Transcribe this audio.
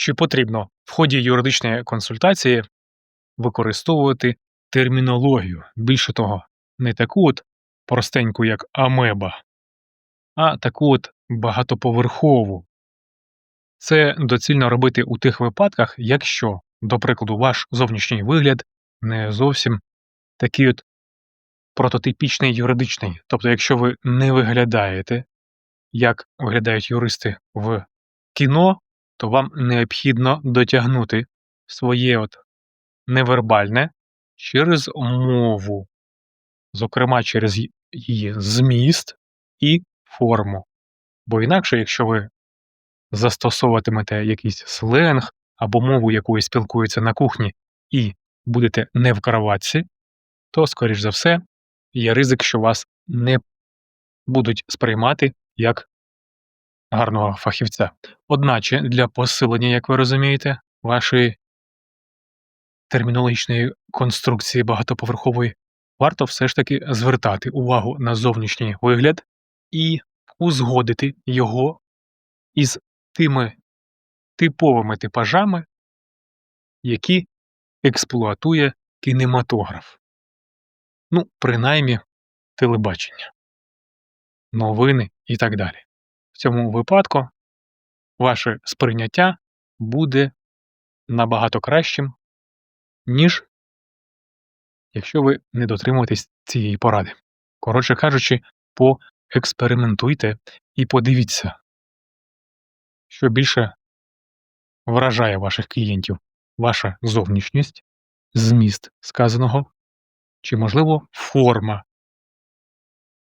Чи потрібно в ході юридичної консультації використовувати термінологію? Більше того, не таку от простеньку, як амеба, а таку от багатоповерхову. Це доцільно робити у тих випадках, якщо, до прикладу, ваш зовнішній вигляд не зовсім такий от прототипічний юридичний. Тобто, якщо ви не виглядаєте, як виглядають юристи в кіно, то вам необхідно дотягнути своє от невербальне через мову, зокрема через її зміст і форму. Бо інакше, якщо ви застосовуватимете якийсь сленг або мову, якою спілкуються на кухні, і будете не в кроватці, то, скоріш за все, є ризик, що вас не будуть сприймати як гарного фахівця. Одначе для посилення, як ви розумієте, вашої термінологічної конструкції багатоповерхової варто все ж таки звертати увагу на зовнішній вигляд і узгодити його із тими типовими типажами, які експлуатує кінематограф. Ну, принаймні, телебачення, новини і так далі. В цьому випадку ваше сприйняття буде набагато кращим, ніж якщо ви не дотримуєтесь цієї поради. Коротше кажучи, поекспериментуйте і подивіться, що більше вражає ваших клієнтів ваша зовнішність, зміст сказаного, чи, можливо, форма